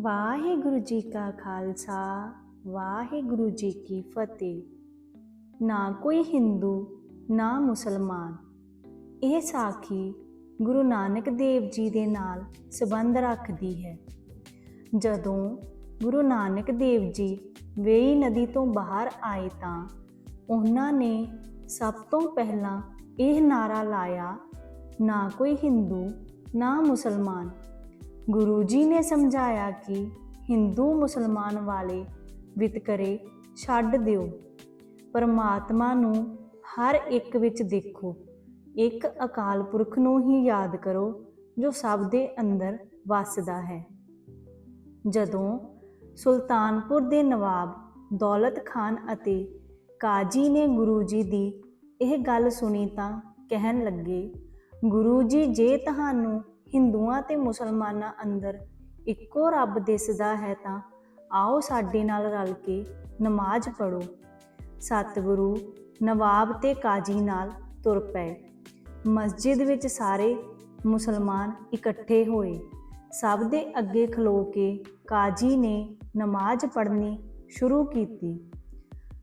ਵਾਹਿਗੁਰੂ ਜੀ ਕਾ ਖਾਲਸਾ, ਵਾਹਿਗੁਰੂ ਜੀ ਕੀ ਫਤਿਹ। ਨਾ ਕੋਈ ਹਿੰਦੂ, ਨਾ ਮੁਸਲਮਾਨ। ਇਹ ਸਾਖੀ ਗੁਰੂ ਨਾਨਕ ਦੇਵ ਜੀ ਦੇ ਨਾਲ ਸੰਬੰਧ ਰੱਖਦੀ ਹੈ। ਜਦੋਂ ਗੁਰੂ ਨਾਨਕ ਦੇਵ ਜੀ ਵੇਈ ਨਦੀ ਤੋਂ ਬਾਹਰ ਆਏ ਤਾਂ ਉਹਨਾਂ ਨੇ ਸਭ ਤੋਂ ਪਹਿਲਾਂ ਇਹ ਨਾਰਾ ਲਾਇਆ, ਨਾ ਕੋਈ ਹਿੰਦੂ, ਨਾ ਮੁਸਲਮਾਨ। ਗੁਰੂ ਜੀ ਨੇ ਸਮਝਾਇਆ ਕਿ ਹਿੰਦੂ ਮੁਸਲਮਾਨ ਵਾਲੇ ਵਿਤਕਰੇ ਛੱਡ ਦਿਓ। ਪਰਮਾਤਮਾ ਨੂੰ ਹਰ ਇੱਕ ਵਿੱਚ ਦੇਖੋ। ਇੱਕ ਅਕਾਲ ਪੁਰਖ ਨੂੰ ਹੀ ਯਾਦ ਕਰੋ, ਜੋ ਸਭ ਦੇ ਅੰਦਰ ਵੱਸਦਾ ਹੈ। ਜਦੋਂ ਸੁਲਤਾਨਪੁਰ ਦੇ ਨਵਾਬ ਦੌਲਤ ਖਾਨ ਅਤੇ ਕਾਜੀ ਨੇ ਗੁਰੂ ਜੀ ਦੀ ਇਹ ਗੱਲ ਸੁਣੀ ਤਾਂ ਕਹਿਣ ਲੱਗੇ, ਗੁਰੂ ਜੀ, ਜੇ ਤੁਹਾਨੂੰ ਹਿੰਦੂਆਂ ਤੇ ਮੁਸਲਮਾਨਾਂ ਅੰਦਰ ਇੱਕੋ ਰੱਬ ਦਿਸਦਾ ਹੈ ਤਾਂ ਆਓ ਸਾਡੇ ਨਾਲ ਰਲ ਕੇ ਨਮਾਜ਼ ਪੜੋ ਸਤਿਗੁਰੂ ਨਵਾਬ ਤੇ ਕਾਜੀ ਨਾਲ ਤੁਰ ਪਏ। ਮਸਜਿਦ ਵਿੱਚ ਸਾਰੇ ਮੁਸਲਮਾਨ ਇਕੱਠੇ ਹੋਏ। ਸਭ ਦੇ ਅੱਗੇ ਖਲੋ ਕੇ ਕਾਜੀ ਨੇ ਨਮਾਜ਼ ਪੜ੍ਹਨੀ ਸ਼ੁਰੂ ਕੀਤੀ।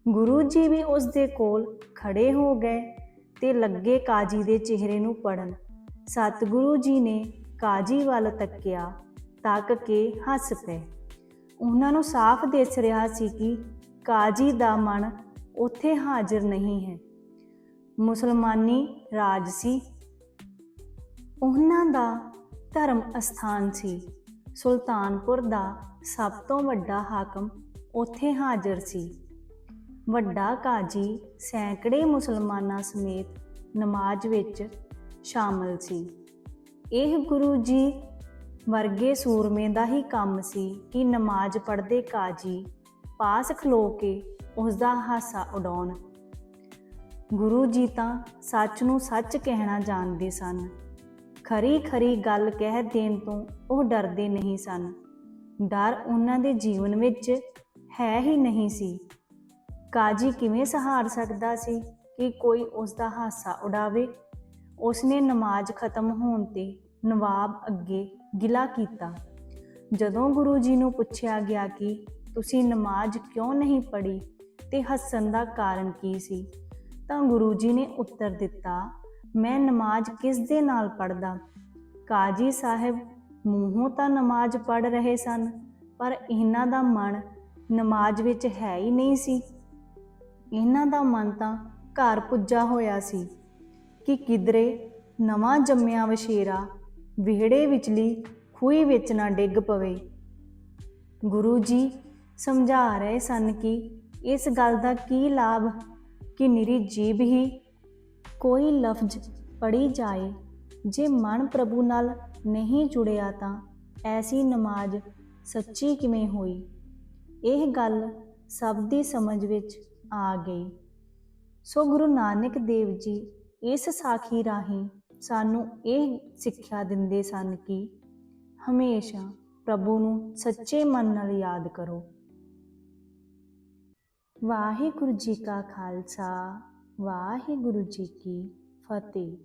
ਗੁਰੂ ਜੀ ਵੀ ਉਸ ਦੇ ਕੋਲ ਖੜੇ ਹੋ ਗਏ ਤੇ ਲੱਗੇ ਕਾਜੀ ਦੇ ਚਿਹਰੇ ਨੂੰ ਪੜਨ ਸਤਿਗੁਰੂ ਜੀ ਨੇ ਕਾਜੀ ਵੱਲ ਤੱਕਿਆ ਤੱਕ ਕੇ ਹੱਸ ਪਏ। ਉਹਨਾਂ ਨੂੰ ਸਾਫ਼ ਦਿਸ ਰਿਹਾ ਸੀ ਕਿ ਕਾਜੀ ਦਾ ਮਨ ਉੱਥੇ ਹਾਜ਼ਰ ਨਹੀਂ ਹੈ। ਮੁਸਲਮਾਨੀ ਰਾਜ ਸੀ। ਉਹਨਾਂ ਦਾ ਧਰਮ ਅਸਥਾਨ ਸੀ। ਸੁਲਤਾਨਪੁਰ ਦਾ ਸਭ ਤੋਂ ਵੱਡਾ ਹਾਕਮ ਉੱਥੇ ਹਾਜ਼ਰ ਸੀ। ਵੱਡਾ ਕਾਜੀ ਸੈਂਕੜੇ ਮੁਸਲਮਾਨਾਂ ਸਮੇਤ ਨਮਾਜ਼ ਵਿੱਚ ਸ਼ਾਮਲ ਸੀ। ਇਹ ਗੁਰੂ ਜੀ ਵਰਗੇ ਸੂਰਮੇ ਦਾ ਹੀ ਕੰਮ ਸੀ ਕਿ ਨਮਾਜ਼ ਪੜ੍ਹਦੇ ਕਾਜੀ ਪਾਸ ਖਲੋ ਕੇ ਉਸ ਦਾ ਹਾਸਾ ਉਡਾਉਣ। ਗੁਰੂ ਜੀ ਤਾਂ ਸੱਚ ਨੂੰ ਸੱਚ ਕਹਿਣਾ ਜਾਣਦੇ ਸਨ। ਖਰੀ ਖਰੀ ਗੱਲ ਕਹਿ ਦੇਣ ਤੋਂ ਉਹ ਡਰਦੇ ਨਹੀਂ ਸਨ। ਡਰ ਉਹਨਾਂ ਦੇ ਜੀਵਨ ਵਿੱਚ ਹੈ ਹੀ ਨਹੀਂ ਸੀ। ਕਾਜੀ ਕਿਵੇਂ ਸਹਾਰ ਸਕਦਾ ਸੀ ਕਿ ਕੋਈ ਉਸ ਦਾ ਹਾਸਾ ਉਡਾਵੇ? ਉਸਨੇ ਨਮਾਜ਼ ਖਤਮ ਹੋਣ ਤੇ ਨਵਾਬ ਅੱਗੇ ਗਿਲਾ ਕੀਤਾ। ਜਦੋਂ ਗੁਰੂ ਜੀ ਨੂੰ ਪੁੱਛਿਆ ਗਿਆ ਕਿ ਤੁਸੀਂ ਨਮਾਜ਼ ਕਿਉਂ ਨਹੀਂ ਪੜ੍ਹੀ ਤੇ ਹੱਸਣ ਦਾ ਕਾਰਨ ਕੀ ਸੀ, ਤਾਂ ਗੁਰੂ ਜੀ ਨੇ ਉੱਤਰ ਦਿੱਤਾ, ਮੈਂ ਨਮਾਜ਼ ਕਿਸ ਦੇ ਨਾਲ ਪੜਦਾ ਕਾਜੀ ਸਾਹਿਬ ਮੂੰਹੋਂ ਤਾਂ ਨਮਾਜ਼ ਪੜ ਰਹੇ ਸਨ, ਪਰ ਇਹਨਾਂ ਦਾ ਮਨ ਨਮਾਜ਼ ਵਿੱਚ ਹੈ ਹੀ ਨਹੀਂ ਸੀ। ਇਹਨਾਂ ਦਾ ਮਨ ਤਾਂ ਘਰ ਪੁੱਜਾ ਹੋਇਆ ਸੀ। ਕਿ ਕਿਧਰੇ ਨਵਾਂ ਜੰਮਿਆ ਵਸ਼ੇਰਾ ਵਿਹੜੇ ਵਿਚਲੀ ਖੂਹੀ ਵਿੱਚ ਨਾ ਡਿੱਗ ਪਵੇ। ਗੁਰੂ ਜੀ ਸਮਝਾ ਰਹੇ ਸਨ ਕਿ ਇਸ ਗੱਲ ਦਾ ਕੀ ਲਾਭ ਕਿ ਨਿਰੀ ਜੀਬ ਹੀ ਕੋਈ ਲਫ਼ਜ਼ ਪੜੀ ਜਾਏ। ਜੇ ਮਨ ਪ੍ਰਭੂ ਨਾਲ ਨਹੀਂ ਜੁੜਿਆ ਤਾਂ ਐਸੀ ਨਮਾਜ਼ ਸੱਚੀ ਕਿਵੇਂ ਹੋਈ? ਇਹ ਗੱਲ ਸਭ ਦੀ ਸਮਝ ਵਿੱਚ ਆ ਗਈ। ਸੋ ਗੁਰੂ ਨਾਨਕ ਦੇਵ ਜੀ ਇਸ ਸਾਖੀ ਰਾਹੀਂ ਸਾਨੂੰ ਇਹ ਸਿੱਖਿਆ ਦਿੰਦੇ ਸਨ ਕਿ ਹਮੇਸ਼ਾ ਪ੍ਰਭੂ ਨੂੰ ਸੱਚੇ ਮਨ ਨਾਲ ਯਾਦ ਕਰੋ। ਵਾਹਿਗੁਰੂ ਜੀ ਕਾ ਖਾਲਸਾ, ਵਾਹਿਗੁਰੂ ਜੀ ਕੀ ਫਤਿਹ।